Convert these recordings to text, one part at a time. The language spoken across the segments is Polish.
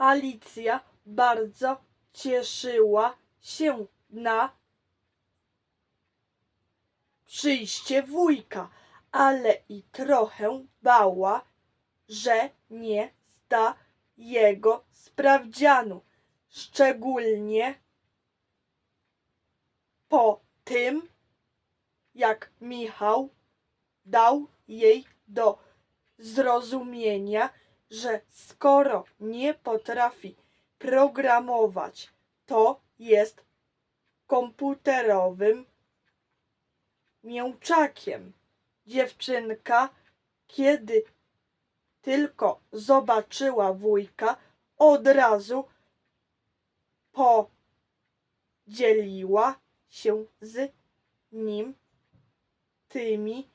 Alicja bardzo cieszyła się na przyjście wujka, ale i trochę bała, że nie zda jego sprawdzianu, szczególnie po tym, jak Michał dał jej do zrozumienia, że skoro nie potrafi programować, to jest komputerowym mięczakiem. Dziewczynka, kiedy tylko zobaczyła wujka, od razu podzieliła się z nim tymi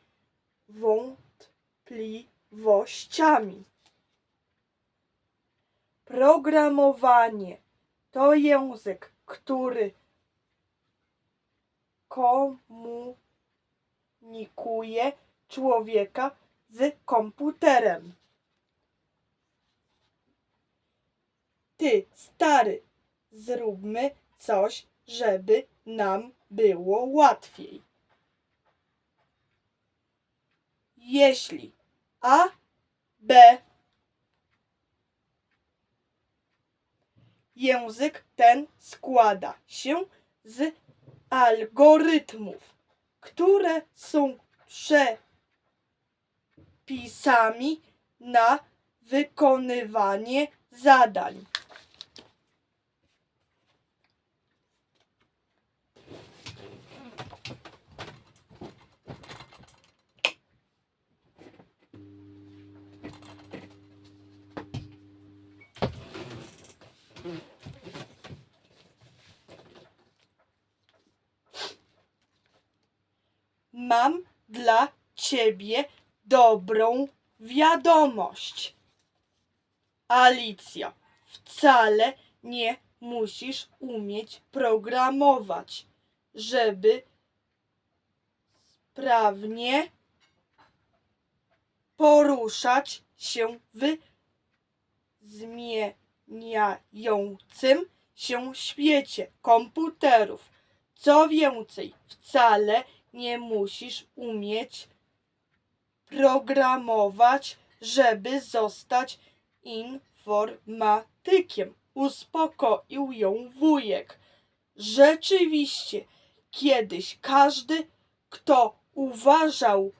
wątpliwościami. Programowanie to język, który komunikuje człowieka z komputerem. Ty, stary, zróbmy coś, żeby nam było łatwiej. Jeśli A, B, Język ten składa się z algorytmów, które są przepisami na wykonywanie zadań. Mam dla ciebie dobrą wiadomość. Alicja, wcale nie musisz umieć programować, żeby sprawnie poruszać się w zmieniającym się świecie komputerów. Co więcej, wcale nie musisz umieć programować, żeby zostać informatykiem. Uspokoił ją wujek. Rzeczywiście, kiedyś każdy, kto uważał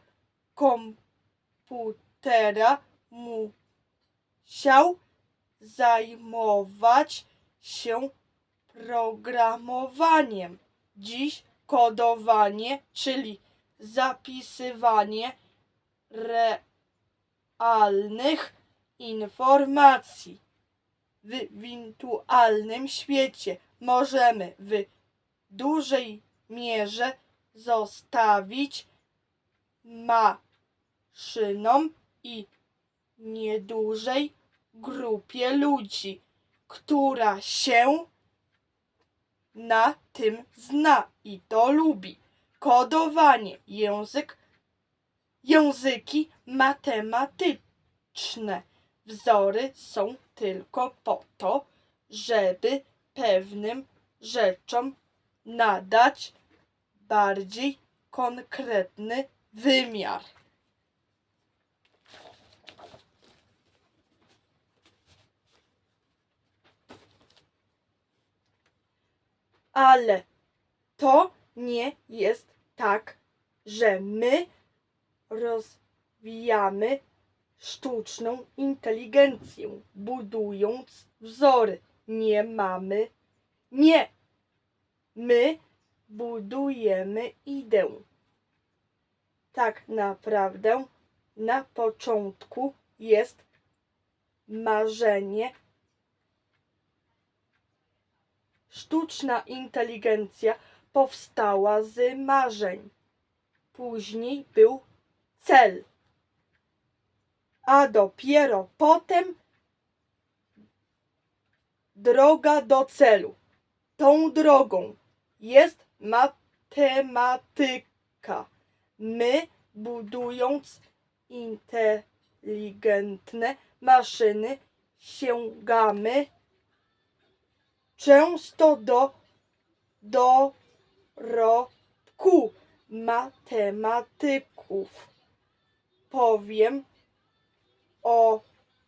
komputera, musiał zajmować się programowaniem. Dziś kodowanie, czyli zapisywanie realnych informacji. W wirtualnym świecie możemy w dużej mierze zostawić maszynom i niedużej grupie ludzi, która się na tym zna i to lubi. Kodowanie, język, języki matematyczne. Wzory są tylko po to, żeby pewnym rzeczom nadać bardziej konkretny wymiar. Ale to nie jest tak, że my rozwijamy sztuczną inteligencję, budując wzory. Nie mamy. Nie! My budujemy ideę. Tak naprawdę na początku jest marzenie Sztuczna inteligencja powstała z marzeń. Później był cel. A dopiero potem droga do celu. Tą drogą jest matematyka. My, budując inteligentne maszyny, sięgamy często do dorobku matematyków. Powiem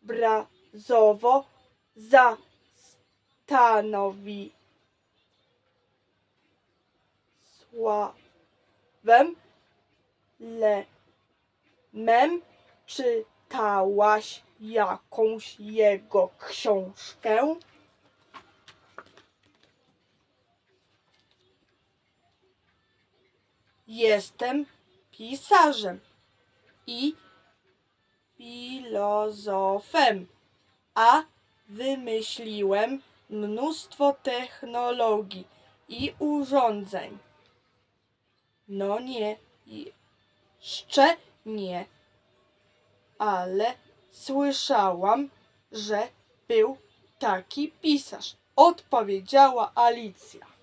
obrazowo zastanowi sławem lemem czytałaś jakąś jego książkę? Jestem pisarzem i filozofem, a wymyśliłem mnóstwo technologii i urządzeń. No nie, jeszcze nie, ale słyszałam, że był taki pisarz, odpowiedziała Alicja.